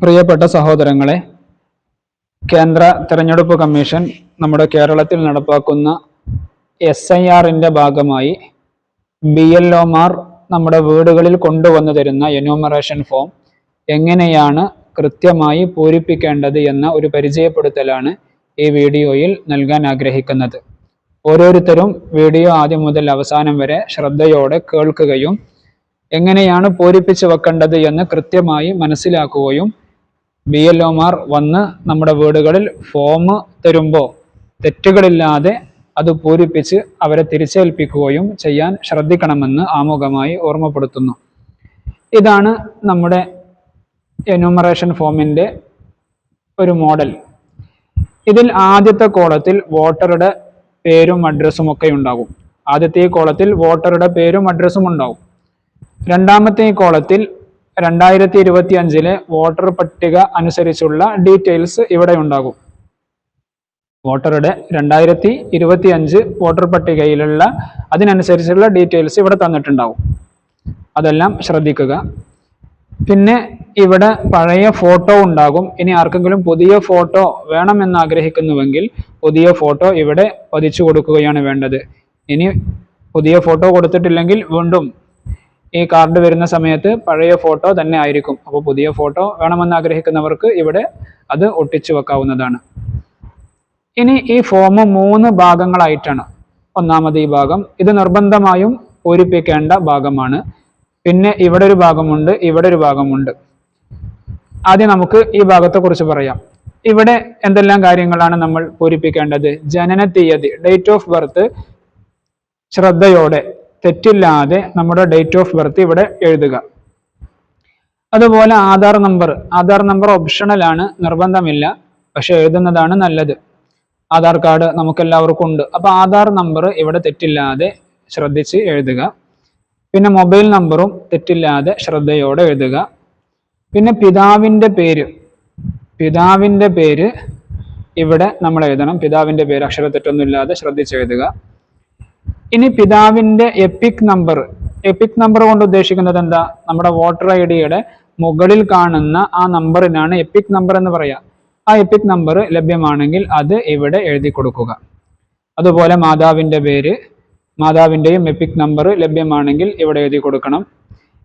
പ്രിയപ്പെട്ട സഹോദരങ്ങളെ കേന്ദ്ര തെരഞ്ഞെടുപ്പ് കമ്മീഷൻ നമ്മുടെ കേരളത്തിൽ നടപ്പാക്കുന്ന എസ് ഐ ആറിന്റെ ഭാഗമായി ബി എൽ ഒമാർ നമ്മുടെ വീടുകളിൽ കൊണ്ടുവന്നു തരുന്ന എനോമറേഷൻ ഫോം എങ്ങനെയാണ് കൃത്യമായി പൂരിപ്പിക്കേണ്ടത് എന്ന ഒരു പരിചയപ്പെടുത്തലാണ് ഈ വീഡിയോയിൽ നൽകാൻ ആഗ്രഹിക്കുന്നത്. ഓരോരുത്തരും വീഡിയോ ആദ്യം മുതൽ അവസാനം വരെ ശ്രദ്ധയോടെ കേൾക്കുകയും എങ്ങനെയാണ് പൂരിപ്പിച്ചു വെക്കേണ്ടത് എന്ന് കൃത്യമായി മനസ്സിലാക്കുകയും ബി എൽ ഒമാർ വന്ന് നമ്മുടെ വീടുകളിൽ ഫോം തരുമ്പോൾ തെറ്റുകളില്ലാതെ അത് പൂരിപ്പിച്ച് അവരെ തിരിച്ചേൽപ്പിക്കുകയും ചെയ്യാൻ ശ്രദ്ധിക്കണമെന്ന് ആമുഖമായി ഓർമ്മപ്പെടുത്തുന്നു. ഇതാണ് നമ്മുടെ എനുമറേഷൻ ഫോമിന്റെ ഒരു മോഡൽ ഇതിൽ ആദ്യത്തെ കോളത്തിൽ വോട്ടറുടെ പേരും അഡ്രസ്സും ഒക്കെ ഉണ്ടാകും. ആദ്യത്തെ ഈ കോളത്തിൽ വോട്ടറുടെ പേരും അഡ്രസ്സും ഉണ്ടാകും. രണ്ടാമത്തെ ഈ കോളത്തിൽ രണ്ടായിരത്തി ഇരുപത്തി അഞ്ചിലെ വോട്ടർ പട്ടിക അനുസരിച്ചുള്ള ഡീറ്റെയിൽസ് ഇവിടെ ഉണ്ടാകും. വോട്ടറുടെ രണ്ടായിരത്തി ഇരുപത്തി അഞ്ച് വോട്ടർ പട്ടികയിലുള്ള അതിനനുസരിച്ചുള്ള ഡീറ്റെയിൽസ് ഇവിടെ തന്നിട്ടുണ്ടാവും. അതെല്ലാം ശ്രദ്ധിക്കുക. പിന്നെ ഇവിടെ പഴയ ഫോട്ടോ ഉണ്ടാകും. ഇനി ആർക്കെങ്കിലും പുതിയ ഫോട്ടോ വേണമെന്ന് ആഗ്രഹിക്കുന്നുവെങ്കിൽ പുതിയ ഫോട്ടോ ഇവിടെ പതിച്ചു കൊടുക്കുകയാണ് വേണ്ടത്. ഇനി പുതിയ ഫോട്ടോ കൊടുത്തിട്ടില്ലെങ്കിൽ വീണ്ടും ഈ കാർഡ് വരുന്ന സമയത്ത് പഴയ ഫോട്ടോ തന്നെ ആയിരിക്കും. അപ്പോൾ പുതിയ ഫോട്ടോ വേണമെന്ന് ആഗ്രഹിക്കുന്നവർക്ക് ഇവിടെ അത് ഒട്ടിച്ചു വെക്കാവുന്നതാണ്. ഇനി ഈ ഫോം മൂന്ന് ഭാഗങ്ങളായിട്ടാണ്. ഒന്നാമത് ഈ ഭാഗം. ഇത് നിർബന്ധമായും പൂരിപ്പിക്കേണ്ട ഭാഗമാണ്. പിന്നെ ഇവിടെ ഒരു ഭാഗമുണ്ട് ഇവിടെ ഒരു ഭാഗമുണ്ട്. ആദ്യം നമുക്ക് ഈ ഭാഗത്തെക്കുറിച്ച് പറയാം. ഇവിടെ എന്തെല്ലാം കാര്യങ്ങളാണ് നമ്മൾ പൂരിപ്പിക്കേണ്ടത്? ജനന തീയതി ഡേറ്റ് ഓഫ് ബർത്ത് ശ്രദ്ധയോടെ. തെറ്റില്ലാതെ നമ്മുടെ ഡേറ്റ് ഓഫ് ബർത്ത് ഇവിടെ എഴുതുക. അതുപോലെ Aadhaar number Aadhaar number optional ആണ് നിർബന്ധമില്ല. പക്ഷെ എഴുതുന്നതാണ് നല്ലത്. ആധാർ കാർഡ് നമുക്ക് എല്ലാവർക്കും ഉണ്ട്. അപ്പൊ ആധാർ നമ്പർ ഇവിടെ തെറ്റില്ലാതെ ശ്രദ്ധിച്ച് എഴുതുക. പിന്നെ മൊബൈൽ നമ്പറും തെറ്റില്ലാതെ ശ്രദ്ധയോടെ എഴുതുക. പിന്നെ പിതാവിന്റെ പേര്. പിതാവിന്റെ പേര് ഇവിടെ നമ്മൾ എഴുതണം. പിതാവിന്റെ പേര് അക്ഷര തെറ്റൊന്നുമില്ലാതെ ശ്രദ്ധിച്ച് എഴുതുക. ഇനി പിതാവിന്റെ എപ്പിക് നമ്പർ എപ്പിക് നമ്പർ കൊണ്ട് ഉദ്ദേശിക്കുന്നത് എന്താ? നമ്മുടെ വോട്ടർ ഐ ഡിയുടെ മുകളിൽ കാണുന്ന ആ നമ്പറിനാണ് എപ്പിക് നമ്പർ എന്ന് പറയുക ആ എപ്പിക് നമ്പർ ലഭ്യമാണെങ്കിൽ അത് ഇവിടെ എഴുതി കൊടുക്കുക. അതുപോലെ മാതാവിന്റെ പേര് മാതാവിന്റെയും എപ്പിക് നമ്പർ ലഭ്യമാണെങ്കിൽ ഇവിടെ എഴുതി കൊടുക്കണം.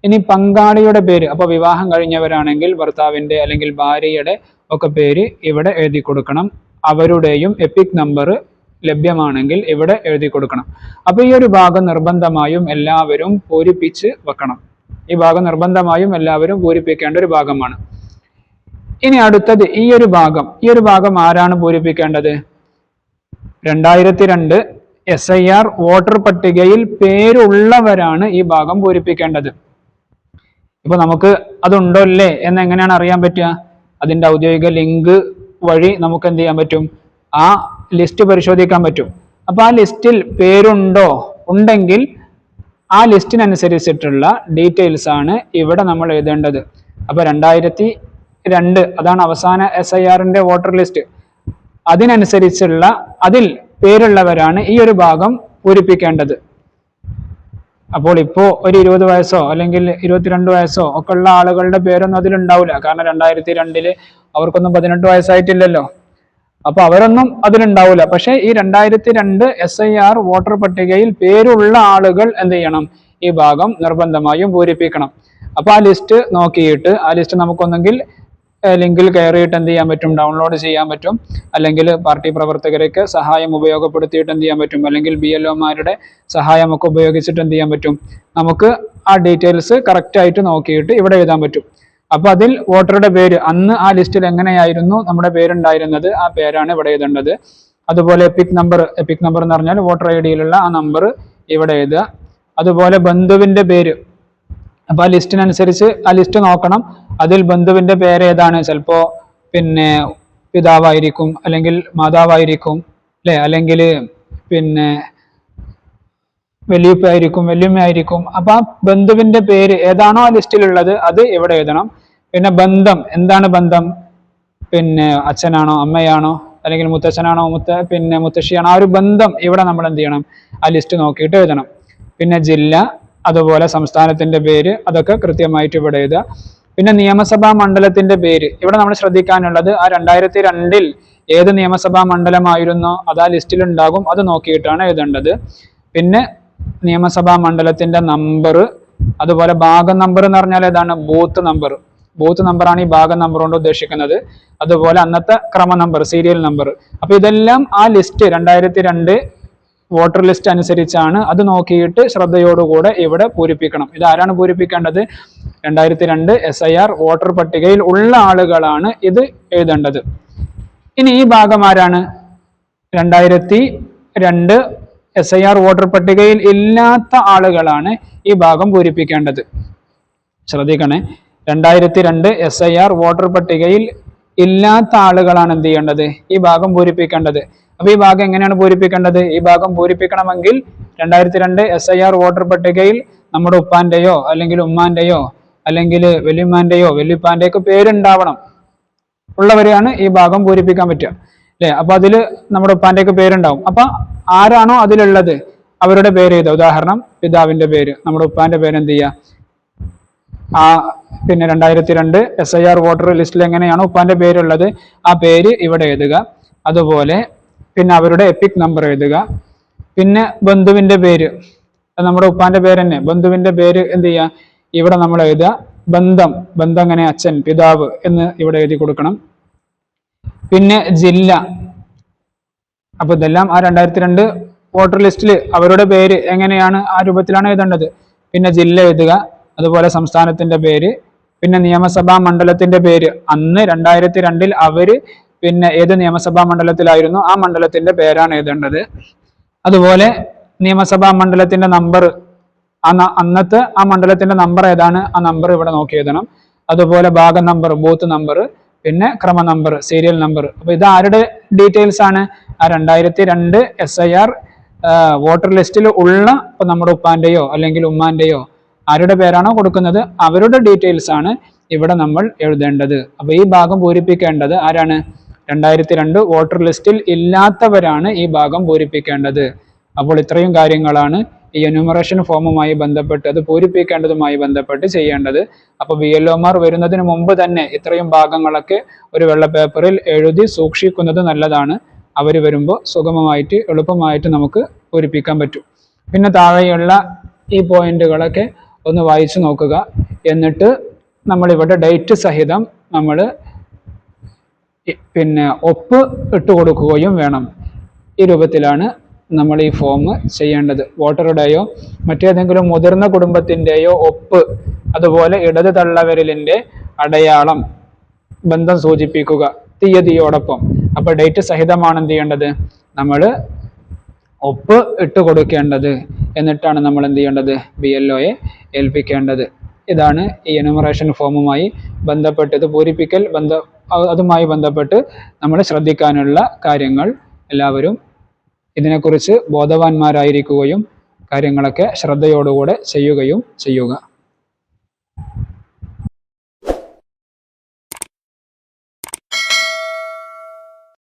ഇനി പങ്കാളിയുടെ പേര് അപ്പോൾ വിവാഹം കഴിഞ്ഞവരാണെങ്കിൽ ഭർത്താവിന്റെ അല്ലെങ്കിൽ ഭാര്യയുടെ ഒക്കെ പേര് ഇവിടെ എഴുതി കൊടുക്കണം. അവരുടെയും എപ്പിക് നമ്പർ ലഭ്യമാണെങ്കിൽ ഇവിടെ എഴുതി കൊടുക്കണം. അപ്പൊ ഈ ഒരു ഭാഗം നിർബന്ധമായും എല്ലാവരും പൂരിപ്പിച്ച് വെക്കണം. ഈ ഭാഗം നിർബന്ധമായും എല്ലാവരും പൂരിപ്പിക്കേണ്ട ഒരു ഭാഗമാണ്. ഇനി അടുത്തത് ഈ ഒരു ഭാഗം. ഈ ഒരു ഭാഗം ആരാണ് പൂരിപ്പിക്കേണ്ടത്? രണ്ടായിരത്തി രണ്ട് എസ് ഐ ആർ വോട്ടർ പട്ടികയിൽ പേരുള്ളവരാണ് ഈ ഭാഗം പൂരിപ്പിക്കേണ്ടത്. ഇപ്പൊ നമുക്ക് അതുണ്ടോ അല്ലേ എന്ന് എങ്ങനെയാണ് അറിയാൻ പറ്റുക? അതിന്റെ ഔദ്യോഗിക ലിങ്ക് വഴി നമുക്ക് എന്ത് ചെയ്യാൻ പറ്റും? ആ ലിസ്റ്റ് പരിശോധിക്കാൻ പറ്റും. അപ്പൊ ആ ലിസ്റ്റിൽ പേരുണ്ടോ? ഉണ്ടെങ്കിൽ ആ ലിസ്റ്റിനനുസരിച്ചിട്ടുള്ള ഡീറ്റെയിൽസ് ആണ് ഇവിടെ നമ്മൾ എഴുതേണ്ടത്. അപ്പൊ രണ്ടായിരത്തി രണ്ട് അതാണ് അവസാന എസ് ഐ ആറിന്റെ വോട്ടർ ലിസ്റ്റ്. അതിനനുസരിച്ചുള്ള അതിൽ പേരുള്ളവരാണ് ഈ ഒരു ഭാഗം പൂരിപ്പിക്കേണ്ടത്. അപ്പോൾ ഇപ്പോ ഒരു ഇരുപത് വയസ്സോ അല്ലെങ്കിൽ ഇരുപത്തിരണ്ട് വയസ്സോ ഒക്കെ ഉള്ള ആളുകളുടെ പേരൊന്നും അതിലുണ്ടാവില്ല. കാരണം രണ്ടായിരത്തി രണ്ടിൽ അവർക്കൊന്നും പതിനെട്ട് വയസ്സായിട്ടില്ലല്ലോ. അപ്പൊ അവരൊന്നും അതിലുണ്ടാവില്ല പക്ഷെ ഈ രണ്ടായിരത്തി രണ്ട് എസ് ഐ ആർ വോട്ടർ പട്ടികയിൽ പേരുള്ള ആളുകൾ എന്ത് ചെയ്യണം? ഈ ഭാഗം നിർബന്ധമായും പൂരിപ്പിക്കണം. അപ്പൊ ആ ലിസ്റ്റ് നോക്കിയിട്ട് ആ ലിസ്റ്റ് നമുക്കൊന്നെങ്കിൽ ലിങ്കിൽ കയറിയിട്ട് എന്ത് ചെയ്യാൻ പറ്റും? ഡൗൺലോഡ് ചെയ്യാൻ പറ്റും. അല്ലെങ്കിൽ പാർട്ടി പ്രവർത്തകരൊക്കെ സഹായം ഉപയോഗപ്പെടുത്തിയിട്ട് എന്ത് ചെയ്യാൻ പറ്റും? അല്ലെങ്കിൽ ബി എൽ ഒമാരുടെ സഹായമൊക്കെ ഉപയോഗിച്ചിട്ട് എന്ത് ചെയ്യാൻ പറ്റും? നമുക്ക് ആ ഡീറ്റെയിൽസ് കറക്റ്റ് ആയിട്ട് നോക്കിയിട്ട് ഇവിടെ എഴുതാൻ പറ്റും. അപ്പൊ അതിൽ വോട്ടറുടെ പേര്. അന്ന് ആ ലിസ്റ്റിൽ എങ്ങനെയായിരുന്നു നമ്മുടെ പേരുണ്ടായിരുന്നത്? ആ പേരാണ് ഇവിടെ എഴുതേണ്ടത്. അതുപോലെ എപ്പിക് നമ്പർ എപ്പിക് നമ്പർ എന്ന് പറഞ്ഞാൽ വോട്ടർ ഐ ഡിയിലുള്ള ആ നമ്പർ ഇവിടെ എഴുതുക. അതുപോലെ ബന്ധുവിന്റെ പേര്. അപ്പൊ ആ ലിസ്റ്റിനനുസരിച്ച് ആ ലിസ്റ്റ് നോക്കണം. അതിൽ ബന്ധുവിന്റെ പേര് ഏതാണ് ചിലപ്പോ പിന്നെ പിതാവായിരിക്കും അല്ലെങ്കിൽ മാതാവായിരിക്കും അല്ലെ? അല്ലെങ്കിൽ പിന്നെ വലിയപ്പായിരിക്കും വലിയമ്മയായിരിക്കും. അപ്പൊ ആ ബന്ധുവിന്റെ പേര് ഏതാണോ ആ ലിസ്റ്റിലുള്ളത് അത് ഇവിടെ എഴുതണം. പിന്നെ ബന്ധം എന്താണ് ബന്ധം? പിന്നെ അച്ഛനാണോ അമ്മയാണോ അല്ലെങ്കിൽ മുത്തച്ഛനാണോ മുത്ത പിന്നെ മുത്തശ്ശിയാണോ? ആ ഒരു ബന്ധം ഇവിടെ നമ്മൾ എന്ത് ചെയ്യണം? ആ ലിസ്റ്റ് നോക്കിയിട്ട് എഴുതണം. പിന്നെ ജില്ല അതുപോലെ സംസ്ഥാനത്തിന്റെ പേര് അതൊക്കെ കൃത്യമായിട്ട് ഇവിടെ എഴുതുക. പിന്നെ നിയമസഭാ മണ്ഡലത്തിന്റെ പേര്. ഇവിടെ നമ്മൾ ശ്രദ്ധിക്കാനുള്ളത് ആ രണ്ടായിരത്തി രണ്ടിൽ ഏത് നിയമസഭാ മണ്ഡലമായിരുന്നോ അത് ആ ലിസ്റ്റിൽ ഉണ്ടാകും അത് നോക്കിയിട്ടാണ് എഴുതേണ്ടത്. പിന്നെ നിയമസഭാ മണ്ഡലത്തിന്റെ നമ്പർ അതുപോലെ ഭാഗം നമ്പർ എന്ന് പറഞ്ഞാൽ ഏതാണ്? Booth number. ബൂത്ത് നമ്പറാണ് ഈ ഭാഗം നമ്പർ കൊണ്ട് ഉദ്ദേശിക്കുന്നത്. അതുപോലെ അന്നത്തെ ക്രമ നമ്പർ സീരിയൽ നമ്പർ. അപ്പൊ ഇതെല്ലാം ആ ലിസ്റ്റ് രണ്ടായിരത്തി രണ്ട് വോട്ടർ ലിസ്റ്റ് അനുസരിച്ചാണ് അത് നോക്കിയിട്ട് ശ്രദ്ധയോടുകൂടെ ഇവിടെ പൂരിപ്പിക്കണം. ഇത് ആരാണ് പൂരിപ്പിക്കേണ്ടത്? രണ്ടായിരത്തി രണ്ട് എസ് ഐ ആർ വോട്ടർ പട്ടികയിൽ ഉള്ള ആളുകളാണ് ഇത് എഴുതേണ്ടത്. ഇനി ഈ ഭാഗം ആരാണ്? രണ്ടായിരത്തി രണ്ട് എസ് ഐ ആർ വോട്ടർ പട്ടികയിൽ ഇല്ലാത്ത ആളുകളാണ് ഈ ഭാഗം പൂരിപ്പിക്കേണ്ടത്. ശ്രദ്ധിക്കണേ. രണ്ടായിരത്തി രണ്ട് എസ് ഐ ആർ വോട്ടർ പട്ടികയിൽ ഇല്ലാത്ത ആളുകളാണ് എന്ത് ചെയ്യേണ്ടത്? ഈ ഭാഗം പൂരിപ്പിക്കേണ്ടത്. അപ്പൊ ഈ ഭാഗം എങ്ങനെയാണ് പൂരിപ്പിക്കേണ്ടത്? ഈ ഭാഗം പൂരിപ്പിക്കണമെങ്കിൽ രണ്ടായിരത്തി രണ്ട് എസ് ഐ ആർ വോട്ടർ പട്ടികയിൽ നമ്മുടെ ഉപ്പാന്റെയോ അല്ലെങ്കിൽ ഉമ്മാന്റെയോ അല്ലെങ്കിൽ വലിയമ്മാന്റെയോ വലിയപ്പാന്റെയൊക്കെ പേരുണ്ടാവണം. ഉള്ളവരെയാണ് ഈ ഭാഗം പൂരിപ്പിക്കാൻ പറ്റുക. അല്ലെ? അപ്പൊ അതിൽ നമ്മുടെ ഉപ്പാന്റെ ഒക്കെ പേരുണ്ടാവും. അപ്പൊ ആരാണോ അതിലുള്ളത്? അവരുടെ പേര് എഴുതുക ഉദാഹരണം പിതാവിന്റെ പേര്. നമ്മുടെ ഉപ്പാന്റെ പേര് എന്ത് ചെയ്യുക ആ പിന്നെ രണ്ടായിരത്തി രണ്ട് എസ് ഐ ആർ വോട്ടർ ലിസ്റ്റിൽ എങ്ങനെയാണ് ഉപ്പാന്റെ പേരുള്ളത് ആ പേര് ഇവിടെ എഴുതുക. അതുപോലെ പിന്നെ അവരുടെ എപ്പിക് നമ്പർ എഴുതുക. പിന്നെ ബന്ധുവിന്റെ പേര്. നമ്മുടെ ഉപ്പാന്റെ പേര് തന്നെ. ബന്ധുവിന്റെ പേര് എന്ത് ചെയ്യുക ഇവിടെ നമ്മൾ എഴുതുക. ബന്ധം. ബന്ധം അങ്ങനെ അച്ഛൻ പിതാവ് എന്ന് ഇവിടെ എഴുതി കൊടുക്കണം. പിന്നെ ജില്ല. അപ്പൊ ഇതെല്ലാം ആ രണ്ടായിരത്തി രണ്ട് വോട്ടർ ലിസ്റ്റിൽ അവരുടെ പേര് എങ്ങനെയാണ് ആ രൂപത്തിലാണ് എഴുതേണ്ടത്? പിന്നെ ജില്ല എഴുതുക അതുപോലെ സംസ്ഥാനത്തിന്റെ പേര് പിന്നെ നിയമസഭാ മണ്ഡലത്തിന്റെ പേര്. അന്ന് രണ്ടായിരത്തി രണ്ടിൽ അവർ പിന്നെ ഏത് നിയമസഭാ മണ്ഡലത്തിലായിരുന്നു? ആ മണ്ഡലത്തിന്റെ പേരാണ് എഴുതേണ്ടത്. അതുപോലെ നിയമസഭാ മണ്ഡലത്തിന്റെ നമ്പർ അന്നത്തെ ആ മണ്ഡലത്തിന്റെ നമ്പർ ഏതാണ്? ആ നമ്പർ ഇവിടെ നോക്കി എഴുതണം. അതുപോലെ ഭാഗം നമ്പർ ബൂത്ത് നമ്പർ പിന്നെ ക്രമ നമ്പർ സീരിയൽ നമ്പർ അപ്പൊ ഇത് ആരുടെ ഡീറ്റെയിൽസ് ആണ്? ആ രണ്ടായിരത്തി രണ്ട് എസ് ഐ ആർ വോട്ടർ ലിസ്റ്റിൽ ഉള്ള ഇപ്പൊ നമ്മുടെ ഉപ്പാന്റെയോ അല്ലെങ്കിൽ ഉമ്മാന്റെയോ ആരുടെ പേരാണോ കൊടുക്കുന്നത്? അവരുടെ ഡീറ്റെയിൽസ് ആണ് ഇവിടെ നമ്മൾ എഴുതേണ്ടത്. അപ്പൊ ഈ ഭാഗം പൂരിപ്പിക്കേണ്ടത് ആരാണ്? രണ്ടായിരത്തി രണ്ട് വോട്ടർ ലിസ്റ്റിൽ ഇല്ലാത്തവരാണ് ഈ ഭാഗം പൂരിപ്പിക്കേണ്ടത്. അപ്പോൾ ഇത്രയും കാര്യങ്ങളാണ് ഈ എനുമറേഷൻ ഫോമുമായി ബന്ധപ്പെട്ട് അത് പൂരിപ്പിക്കേണ്ടതുമായി ബന്ധപ്പെട്ട് ചെയ്യേണ്ടത്. അപ്പോൾ ബി എൽ ഒമാർ വരുന്നതിന് മുമ്പ് തന്നെ ഇത്രയും ഭാഗങ്ങളൊക്കെ ഒരു വെള്ള പേപ്പറിൽ എഴുതി സൂക്ഷിക്കുന്നത് നല്ലതാണ്. അവർ വരുമ്പോൾ സുഗമമായിട്ട് എളുപ്പമായിട്ട് നമുക്ക് പൂരിപ്പിക്കാൻ പറ്റും. പിന്നെ താഴെയുള്ള ഈ പോയിന്റുകളൊക്കെ ഒന്ന് വായിച്ചു നോക്കുക. എന്നിട്ട് നമ്മളിവിടെ ഡേറ്റ് സഹിതം നമ്മൾ പിന്നെ ഒപ്പ് ഇട്ട് കൊടുക്കുകയും വേണം. ഈ രൂപത്തിലാണ് നമ്മൾ ഈ ഫോം ചെയ്യേണ്ടത്. വോട്ടറുടെയോ മറ്റേതെങ്കിലും മുതിർന്ന കുടുംബത്തിന്റെയോ ഒപ്പ് അതുപോലെ ഇടത് തള്ളവരലിന്റെ അടയാളം ബന്ധം സൂചിപ്പിക്കുക തീയതിയോടൊപ്പം. അപ്പോൾ ഡേറ്റ് സഹിതമാണ് എന്ത് ചെയ്യേണ്ടത്? നമ്മൾ ഒപ്പ് ഇട്ട് കൊടുക്കേണ്ടത്. എന്നിട്ടാണ് നമ്മൾ എന്ത് ചെയ്യേണ്ടത്? ബി എൽ ഒയെ ഏൽപ്പിക്കേണ്ടത്. ഇതാണ് ഈ എനുമറേഷൻ ഫോമുമായി ബന്ധപ്പെട്ട് ഇത് പൂരിപ്പിക്കൽ ബന്ധ അതുമായി ബന്ധപ്പെട്ട് നമ്മൾ ശ്രദ്ധിക്കാനുള്ള കാര്യങ്ങൾ എല്ലാവരും ഇതിനെക്കുറിച്ച് ബോധവാന്മാരായിരിക്കുകയും കാര്യങ്ങളൊക്കെ ശ്രദ്ധയോടുകൂടെ ചെയ്യുകയും ചെയ്യുക.